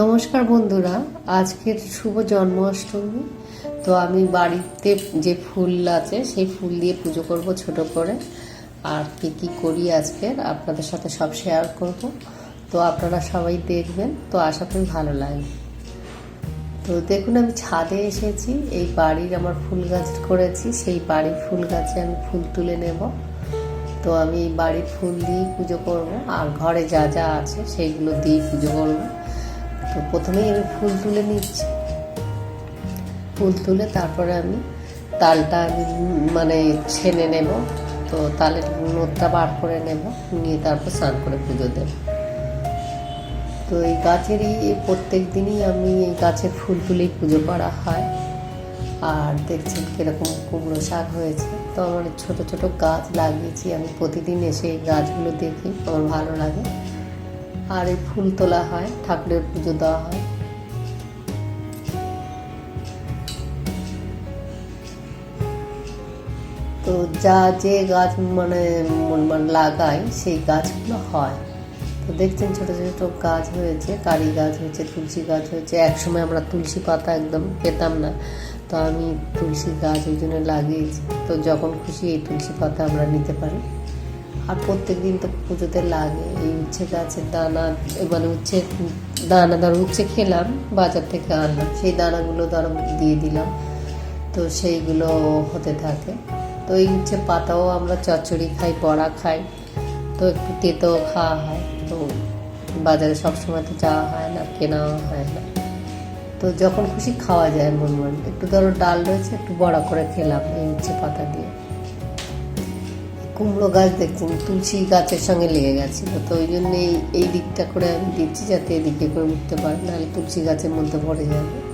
নমস্কার বন্ধুরা, আজকের শুভ জন্মাষ্টমী। তো আমি বাড়িতে যে ফুল আছে, সেই ফুল দিয়ে পুজো করব ছোট করে। আর কি কি করি আজকের, আপনাদের সাথে সব শেয়ার করব। তো আপনারা সবাই দেখবেন, তো আশা করি ভালো লাগবে। তো দেখুন, আমি ছাদে এসেছি, এই বাড়ির আমার ফুল গাছ করেছি, সেই বাড়ির ফুল গাছে আমি ফুল তুলে নেব। তো আমি বাড়ির ফুল দিয়েই পুজো করব, আর ঘরে যা যা আছে সেইগুলো দিয়েই পুজো করব। তো প্রথমেই আমি ফুল তুলে নিচ্ছি। ফুল তুলে তারপরে আমি তালটা আমি মানে ছেনে নেব। তো তালের নোটটা বার করে নেব, নিয়ে তারপর স্নান করে পুজো দেব। তো এই গাছেরই প্রত্যেক দিনই আমি এই গাছের ফুল তুলেই পুজো করা হয়। আর দেখছেন কীরকম কুমড়ো শাক হয়েছে। তো আমার ছোট ছোট গাছ লাগিয়েছি। আমি প্রতিদিন এসে এই গাছগুলো দেখি, আমার ভালো লাগে। আর এই ফুল তোলা হয়, ঠাকুরের পুজো দেওয়া হয়। তো যা যে গাছ মানে মানে লাগাই, সেই গাছগুলো হয়। তো দেখছেন ছোট ছোট গাছ হয়েছে, কারি গাছ হয়েছে, তুলসী গাছ হয়েছে। একসময় আমরা তুলসী পাতা একদম পেতাম না। তো আমি তুলসী গাছ ওই জন্য লাগিয়েছি। তো যখন খুশি এই তুলসী পাতা আমরা নিতে পারি। আর প্রত্যেক দিন তো পুজোতে লাগে। এই উচ্ছে গাছের দানা মানে উচ্ছে, দানা ধরো, উচ্ছে খেলাম, বাজার থেকে আনলাম। সেই দানাগুলো ধরো দিয়ে দিলাম। তো সেইগুলো হতে থাকে। তো এই উচ্ছে পাতাও আমরা চচ্চড়ি খাই, বড়া খাই। তো একটু তেতো খাওয়া হয়। তো বাজারে সবসময় তো যাওয়া হয় না, কেনাও হয় না। তো যখন খুশি খাওয়া যায় মন মন একটু ধরো ডাল রয়েছে, একটু বড়া করে খেলাম এই উচ্ছে পাতা দিয়ে। কুমড়ো গাছ দেখছেন তুলসী গাছের সঙ্গে লেগে গেছিল, তো ওই জন্যে এই এই দিকটা করে আমি দিচ্ছি যাতে এদিকে করে উঠতে পারে, নাহলে তুলসী গাছের মধ্যে পড়ে যাবে।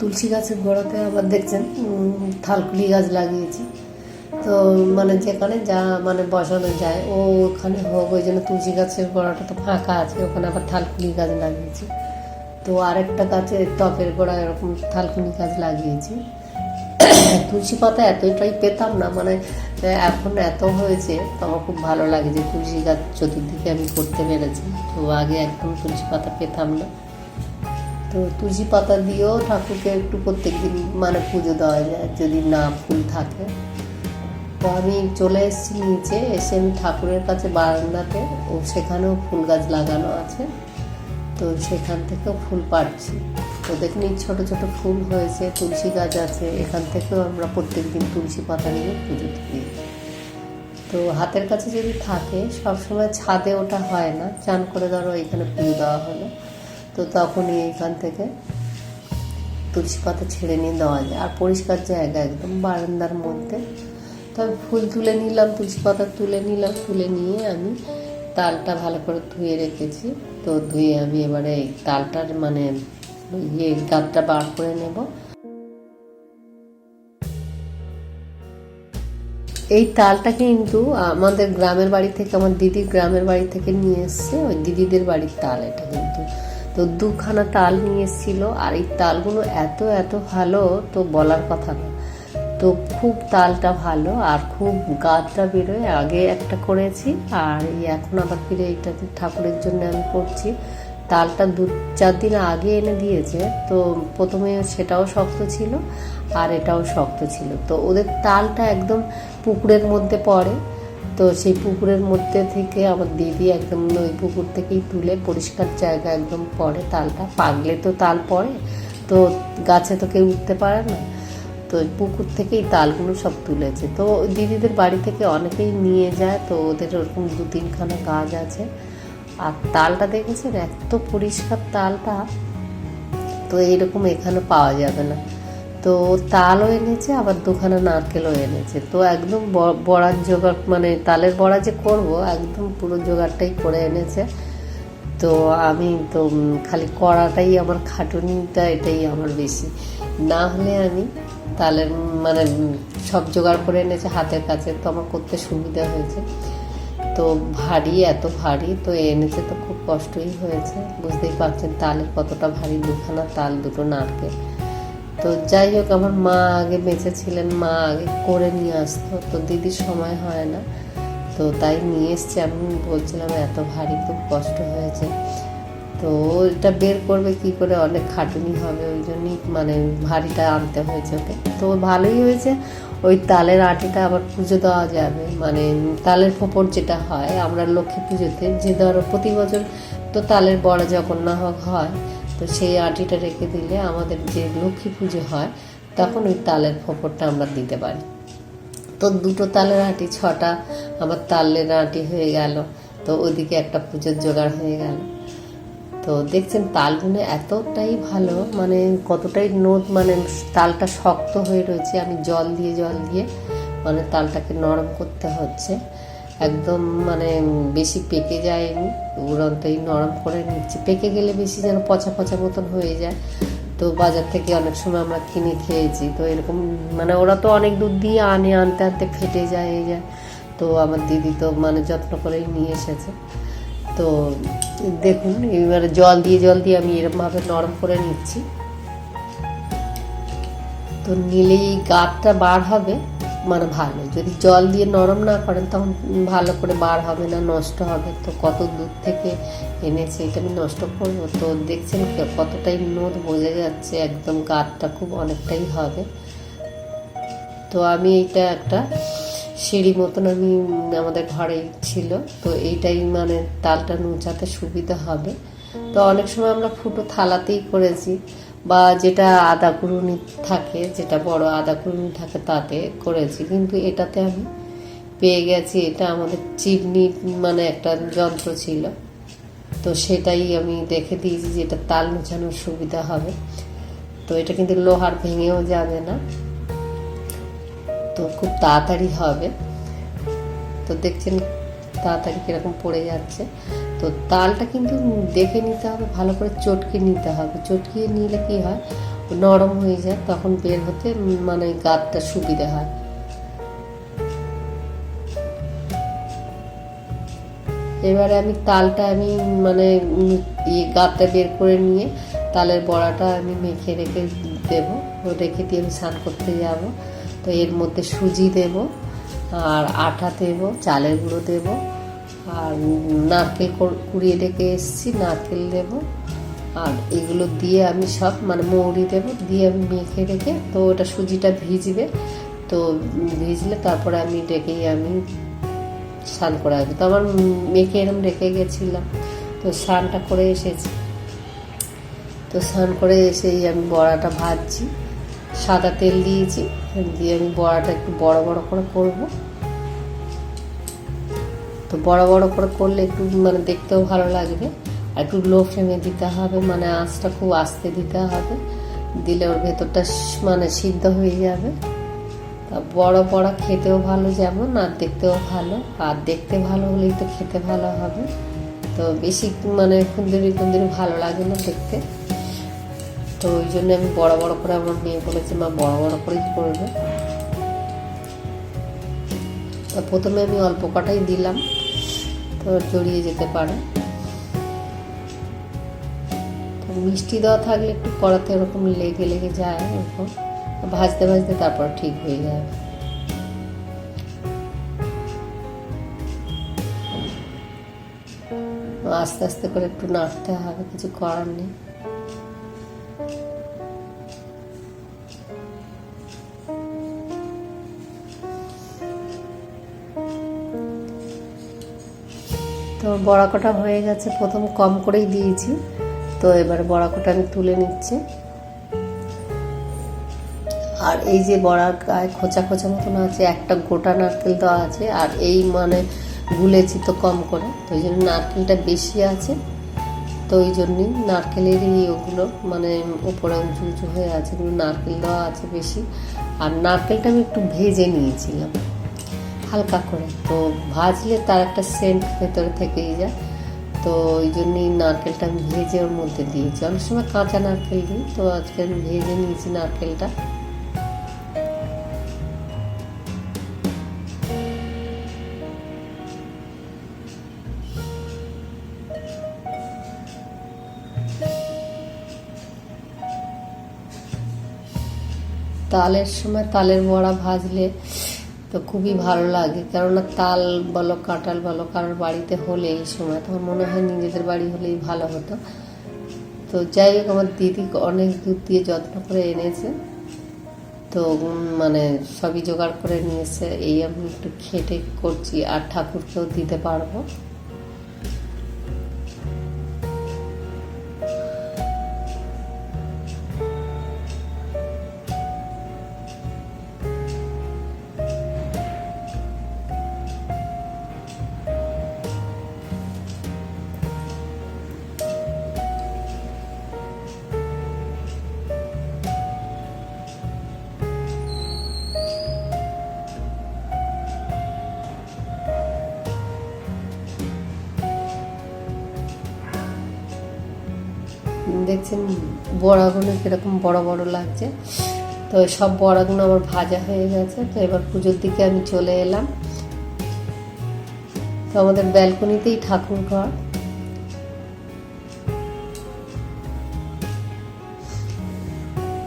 তুলসী গাছের গোড়াতে আবার দেখছেন থালকুলি গাছ লাগিয়েছি। তো মানে যেখানে যা মানে বসানো যায়, ও ওখানে হোক, ওই জন্য তুলসী গাছের গোড়াটা তো ফাঁকা আছে, ওখানে আবার থালকুলি গাছ লাগিয়েছি। তো আরেকটা গাছে টপের গোড়া এরকম থালকুনি গাছ লাগিয়েছি। তুলসী পাতা এতটাই পেতাম না মানে এখন এত হয়েছে তো আমার খুব ভালো লাগে যে তুলসী গাছ চতুর্দিকে আমি করতে পেরেছি। তো আগে একদম তুলসী পাতা পেতাম না। তো তুলসী পাতা দিয়েও ঠাকুরকে একটু প্রত্যেক দিন মানে পুজো দেওয়া যায়, যদি না ফুল থাকে। তো আমি চলে এসেছি নিচে, এসে আমি ঠাকুরের কাছে বারান্দাতে, ও সেখানেও ফুল গাছ লাগানো আছে। তো সেখান থেকেও ফুল পাচ্ছি তো দেখুন ছোটো ছোটো ফুল হয়েছে, তুলসী গাছ আছে, এখান থেকেও আমরা প্রত্যেক দিন তুলসী পাতা নিয়ে পুজো দিই। তো হাতের কাছে যদি থাকে, সবসময় ছাদে ওটা হয় না, চান করে ধরো এখানে পুজো দেওয়া হলো। তো তখনই এইখান থেকে তুলসী পাতা ছেড়ে নিয়ে দেওয়া যায়। আর পরিষ্কার জায়গা একদম বারান্দার মধ্যে। তো আমি ফুল তুলে নিলাম, তুলসী পাতা তুলে নিলাম, তুলে নিয়ে আমি তালটা ভালো করে ধুয়ে রেখেছি। তো ধুয়ে আমি এবারে এই তালটার মানে ইয়ে গাতটা বার করে নেব। এই তালটা কিন্তু আমাদের গ্রামের বাড়ি থেকে, আমার দিদির গ্রামের বাড়ি থেকে নিয়ে এসছে। ওই দিদিদের বাড়ির তাল এটা কিন্তু। তো দুখানা তাল নিয়ে এসেছিল, আর এই তালগুলো এত এত ভালো, তো বলার কথা না। তো খুব তালটা ভালো, আর খুব গাছটা বেরোয়। আগে একটা করেছি, আর এই এখন আবার ফিরে এইটা ঠাকুরের জন্য আমি করছি। তালটা দু, চার দিন আগে এনে দিয়েছে, তো প্রথমে সেটাও শক্ত ছিল, আর এটাও শক্ত ছিল। তো ওদের তালটা একদম পুকুরের মধ্যে পড়ে তো সেই পুকুরের মধ্যে থেকে আমার দিদি একদম ওই পুকুর থেকেই তুলে পরিষ্কার জায়গা একদম পড়ে তালটা। পাগলে তো তাল পড়ে, তো গাছে তো কেউ উঠতে পারে না। তো পুকুর থেকেই তালগুলো সব তুলেছে। তো দিদিদের বাড়ি থেকে অনেকেই নিয়ে যায়, তো ওদের ওরকম দু তিনখানা গাছ আছে। আর তালটা দেখেছেন? এত পরিষ্কার তালটা, তো এইরকম এখানে পাওয়া যাবে না। তো তালও এনেছে, আবার দুখানা নারকেলও এনেছে। তো একদম বড়ার জোগাড় মানে তালের বড়া যে করব, একদম পুরো জোগাড়টাই করে এনেছে। তো আমি তো খালি কড়াটাই, আমার খাটুনিটা, এটাই আমার বেশি। না হলে আমি তালের মানে সব জোগাড় করে এনেছে হাতের কাছে, তো আমার করতে সুবিধা হয়েছে। তো ভারী, এত ভারী, তো এনেছে তো খুব কষ্টই হয়েছে। বুঝতেই পারছেন, তালের কতটা ভারী, দুখানা তাল, দুটো নারকেল। তো যাই হোক, আমার মা আগে বেঁচে ছিলেন মা আগে করে নিয়ে আসতো, তো দিদির সময় হয় না। তো তাই নিয়ে এসছে। আমি বলছিলাম, এত ভারী খুব কষ্ট হয়েছে। তো এটা বের করবে কি করে? অনেক খাটুনি হবে, ওই জন্যই মানে ভারীটা আনতে হয়েছে ওকে। তো ভালোই হয়েছে। ওই তালের আটিটা আবার পুজো দেওয়া যাবে। মানে তালের ফোপর যেটা হয়, আমরা লক্ষ্মী পুজোতে যে ধরো প্রতি বছর তো তালের বড় জগন্নাথ হয় তো সেই আটিটা রেখে দিলে আমাদের যে লক্ষ্মী পুজো হয়, তখন ওই তালের ফোপরটা আমরা দিতে পারি। তো দুটো তালের আটি, ছটা আমার তালের আটি হয়ে গেল, তো ওদিকে একটা পুজোর জোগাড় হয়ে গেল। তো দেখছেন তালগুলো এতটাই ভালো মানে কতটাই নোট মানে তালটা শক্ত হয়ে রয়েছে, আমি জল দিয়ে জল দিয়ে মানে তালটাকে নরম করতে হচ্ছে। একদম মানে বেশি পেকে যায়নি উড়ন্তই নরম করে নিচ্ছি। পেকে গেলে বেশি যেন পচা পচা মতন হয়ে যায়। তো বাজার থেকে অনেক সময় আমরা কিনে খেয়েছি। তো এরকম মানে ওরা তো অনেক দূর দিয়ে আনে, আনতে আনতে ফেটে যায়, এই যায় তো আমার দিদি তো মানে যত্ন করেই নিয়ে এসেছে। তো দেখুন, এবারে জল দিয়ে জল দিয়ে আমি এরকমভাবে নরম করে নিচ্ছি। তো নিলেই গাঁটটা বার হবে। মানে ভালো যদি জল দিয়ে নরম না করেন তখন ভালো করে বার হবে না, নষ্ট হবে। তো কত দূর থেকে এনেছে এটা আমি নষ্ট করব? তো দেখছেন কতটাই নোদ বোঝা যাচ্ছে, একদম গাঁটটা খুব অনেকটাই হবে। তো আমি এইটা একটা সিঁড়ি মতন আমি, আমাদের ঘরে ছিল। তো এইটাই মানে তালটা নুচাতে সুবিধা হবে। তো অনেক সময় আমরা ফুটো থালাতেই করেছি। বা যেটা আদা কুড়ুনি থাকে, যেটা বড় আদা কুড়ুনি থাকে তাতে করেছি। কিন্তু এটাতে আমি পেয়ে গেছি, এটা আমাদের চিমনি মানে একটা যন্ত্র ছিল। তো সেটাই আমি দেখে দিয়েছি যে এটা তাল নুচানোর সুবিধা হবে। তো এটা কিন্তু লোহার ভেঙেও যাবে না। তো খুব তাড়াতাড়ি হবে। তো দেখছেন তাড়াতাড়ি কীরকম পড়ে যাচ্ছে। তো তালটা কিন্তু দেখে নিতে হবে, ভালো করে চটকে নিতে হবে। চটকিয়ে নিলে কি হয়? নরম হয়ে যায়, তখন বের হতে মানে গাতটা সুবিধা হয়। এবারে আমি তালটা আমি মানে ইয়ে গাতটা বের করে নিয়ে তালের বড়াটা আমি মেখে রেখে দেবো। রেখে দিয়ে আমি স্নান করতে যাব। তো এর মধ্যে সুজি দেব, আর আটা দেব, চালের গুঁড়ো দেব আর নারকেল কুড়িয়ে রেখে এসেছি, নারকেল দেবো আর এগুলো দিয়ে আমি সব মানে মৌরি দেব, দিয়ে আমি মেখে রেখে, তো ওটা সুজিটা ভিজবে। তো ভিজলে তারপরে আমি ডেকেই আমি স্নান করে আসব। তো আমার মেখে এরম রেখে গেছিলাম। তো স্নানটা করে এসেছি। তো স্নান করে এসেই আমি বড়াটা ভাজছি। সাদা তেল দিয়েছি। দিয়ে আমি বড়াটা একটু বড় বড় করে করব। তো বড় বড় করে করলে একটু মানে দেখতেও ভালো লাগবে। আর একটু লো ফ্লেমে দিতে হবে মানে আঁচটা খুব আস্তে দিতে হবে। দিলে ওর ভেতরটা মানে সিদ্ধ হয়ে যাবে। তা বড় বড় খেতেও ভালো যেমন, আর দেখতেও ভালো। আর দেখতে ভালো হলেই তো খেতে ভালো হবে। তো বেশি মানে কুন্দরি কুন্দরি ভালো লাগে না দেখতে। তো ওই জন্য আমি বড় বড় করে আমার মেয়ে বলেছে, মা, বড় বড় করেই করবে। তো প্রথমে আমি অল্প কটাই দিলাম। তো জড়িয়ে যেতে পারে। তো মিষ্টি দেওয়া থাকলে একটু কড়াতে ওরকম লেগে লেগে যায় ওরকম। ভাজতে ভাজতে তারপর ঠিক হয়ে যাবে আস্তে আস্তে করে একটু নাড়তে হবে, কিছু করার নেই। বড়া কটা হয়ে গেছে, প্রথম কম করেই দিয়েছি। তো এবার বড়া কটা আমি তুলে নিচ্ছি। আর এই যে বড়ার গায়ে খোঁচা খোঁচা মতন আছে, একটা গোটা নারকেল দেওয়া আছে, আর এই মানে গুলেছি তো কম করে। তো ওই জন্য নারকেলটা বেশি আছে। তো ওই জন্যই নারকেলেরই ওগুলো মানে উপরে উঁচু উঁচু হয়ে আছে, এগুলো নারকেল দেওয়া আছে বেশি। আর নারকেলটা আমি একটু ভেজে নিয়েছিলাম। হালকা করে। তো ভাজলে তার একটা সেন্ট ভেতরে থেকেই যায়। তো ওই জন্যই নারকেলটা আমি ভেজে ওর মধ্যে দিয়েছি। অনেক সময় কাঁচা নারকেল দিই, তো আজকে আমি ভেজে নিয়েছি নারকেলটা। তালের সময় তালের বড়া ভাজলে তো খুবই ভালো লাগে। কেননা তাল বলো, কাঁঠাল বলো, কারোর বাড়িতে হলে এই সময়, তখন মনে হয় নিজেদের বাড়ি হলেই ভালো হতো। তো যাই হোক, আমার দিদি অনেক দূর দিয়ে যত্ন করে এনেছে। তো মানে সবই জোগাড় করে নিয়েছে। এই আমি একটু খেটে করছি, আর ঠাকুরকেও দিতে পারব। দেখছেন বড়াগুলো কীরকম বড় বড় লাগছে। তো সব বড়াগুলো আমার ভাজা হয়ে গেছে। তো এবার পুজোর দিকে আমি চলে এলাম। তো আমাদের ব্যালকনিতেই ঠাকুর ঘর।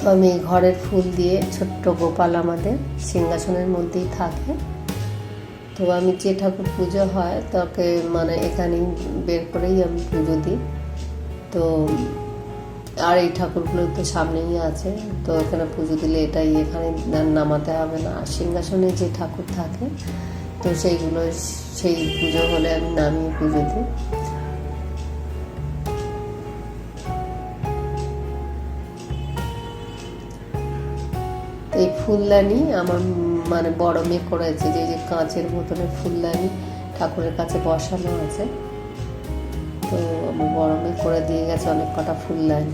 তো আমি ঘরের ফুল দিয়ে ছোট্ট গোপাল আমাদের সিংহাসনের মধ্যেই থাকে। তো আমি যে ঠাকুর পুজো হয়, তাকে মানে এখানেই বের করেই আমি পুজো দিই। তো আর এই ঠাকুরগুলো তো সামনেই আছে, তো এখানে পুজো দিলে এটাই এখানে নামাতে হবে না। আর সিংহাসনে যে ঠাকুর থাকে, তো সেইগুলো সেই পুজো হলে আমি নামিয়ে পুজো দিই। এই ফুলদানি আমার মানে বড় মেয়ে করেছে, যে যে কাঁচের বোতলের ফুলদানি ঠাকুরের কাছে বসানো আছে। তো বড় করে দিয়ে গেছে অনেক কটা ফুল লাইন।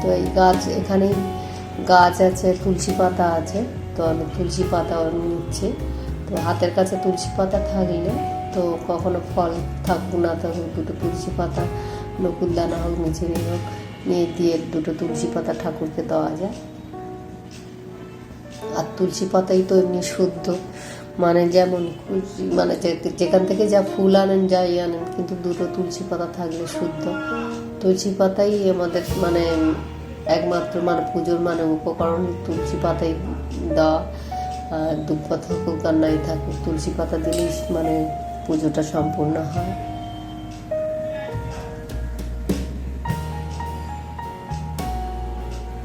তো এই গাছ এখানে গাছ আছে, তুলসী পাতা আছে, তো আমি তুলসী পাতা নিচ্ছি। তো হাতের কাছে তুলসী পাতা থাকলে তো কখনো ফল থাকুক না থাকুক দুটো তুলসী পাতা, নকুল দানা হোক মিছিরি হোক, নিয়ে দিয়ে দুটো তুলসী পাতা ঠাকুরকে দেওয়া যায়। আর তুলসী পাতাই তো এমনি শুদ্ধ। মানে যেমন মানে যেখান থেকে যা ফুল আনেন, যাই আনেন, কিন্তু দুটো তুলসী পাতা থাকলে শুদ্ধ। তুলসী পাতাই আমাদের মানে একমাত্র মানে পুজোর মানে উপকরণ। তুলসী পাতাই দেওয়া। আর দুব্বা থাকুক আর নাই থাকুক, তুলসী পাতা দিলেই মানে পুজোটা সম্পূর্ণ হয়।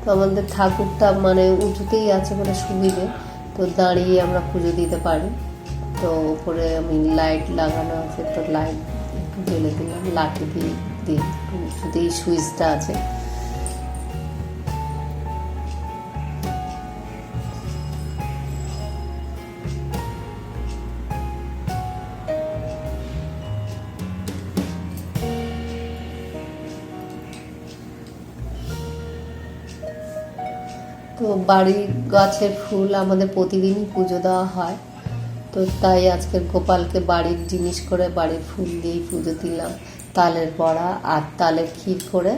তো আমাদের ঠাকুরটা মানে উঁচুতেই আছে বলে সুবিধে। তো দাঁড়িয়ে আমরা পুজো দিতে পারি। তো ওপরে আমি লাইট লাগানো আছে, তো লাইট জ্বলে দিলাম, লাঠি দিয়ে দিই শুধু এই সুইচটা আছে। তো বাড়ির গাছের ফুল আমাদের প্রতিদিনই পুজো দেওয়া হয়। তো তাই আজকের গোপালকে বাড়ির জিনিস করে বাড়ির ফুল দিয়েই পুজো দিলাম। তালের বড়া আর তালের ক্ষীর করে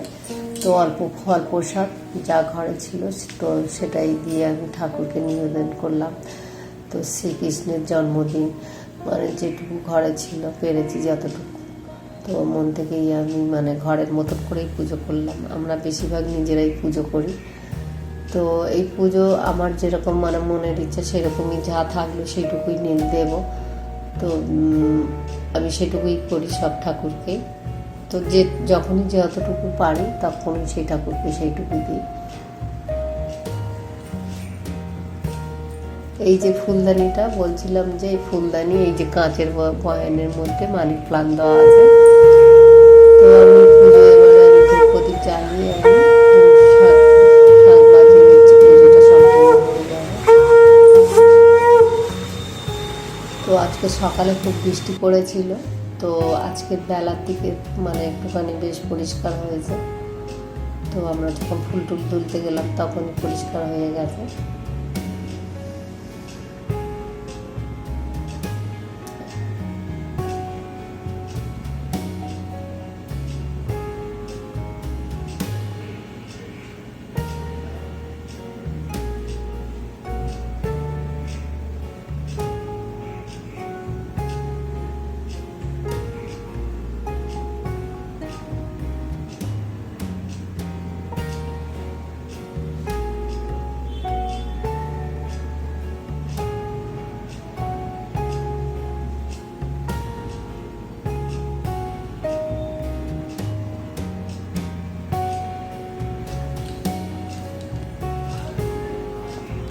তো অল্প ফল প্রসাদ যা ঘরে ছিল তো সেটাই দিয়ে আমি ঠাকুরকে নিবেদন করলাম। তো শ্রীকৃষ্ণের জন্মদিন মানে যেটুকু ঘরে ছিল, পেরেছি যতটুকু। তো মন থেকেই আমি মানে ঘরের মতন করেই পুজো করলাম। আমরা বেশিরভাগ নিজেরাই পুজো করি। তো এই পুজো আমার যেরকম মানে মনের ইচ্ছা সেরকমই যা থাকল সেটুকুই নিয়ে দেবো। তো আমি সেটুকুই করি সব ঠাকুরকে তো যে, যখনই যতটুকু পারি তখনই সেই ঠাকুরকে সেইটুকুই দিই। এই যে ফুলদানিটা, বলছিলাম যে এই ফুলদানি, এই যে কাঁচের বয়ানের মধ্যে মানি প্লান দেওয়া আছে। তো আমি পুজো এবারে আমি ধূপ প্রদীপ আমি শাক শাক বাজিয়ে নিচ্ছি পুজোটা সম্পূর্ণ হয়ে যাবে তো আজকে সকালে খুব বৃষ্টি পড়েছিল, তো আজকের বেলার দিকে মানে একটুখানি বেশ পরিষ্কার হয়েছে। তো আমরা যখন ফুল টুল তুলতে গেলাম তখন পরিষ্কার হয়ে গেছে।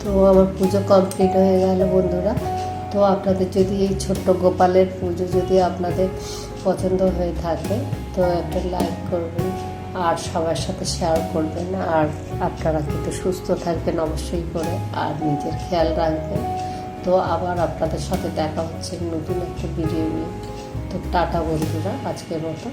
তো আমার পুজো কমপ্লিট হয়ে গেল বন্ধুরা। তো আপনাদের যদি এই ছোট্ট গোপালের পুজো যদি আপনাদের পছন্দ হয়ে থাকে, তো একটা লাইক করবেন আর সবার সাথে শেয়ার করবেন। আর আপনারা কিন্তু সুস্থ থাকবেন অবশ্যই করে আর নিজের খেয়াল রাখবেন। তো আবার আপনাদের সাথে দেখা হচ্ছে নতুন একটা ভিডিও নিয়ে। তো টাটা বন্ধুরা, আজকের মতো।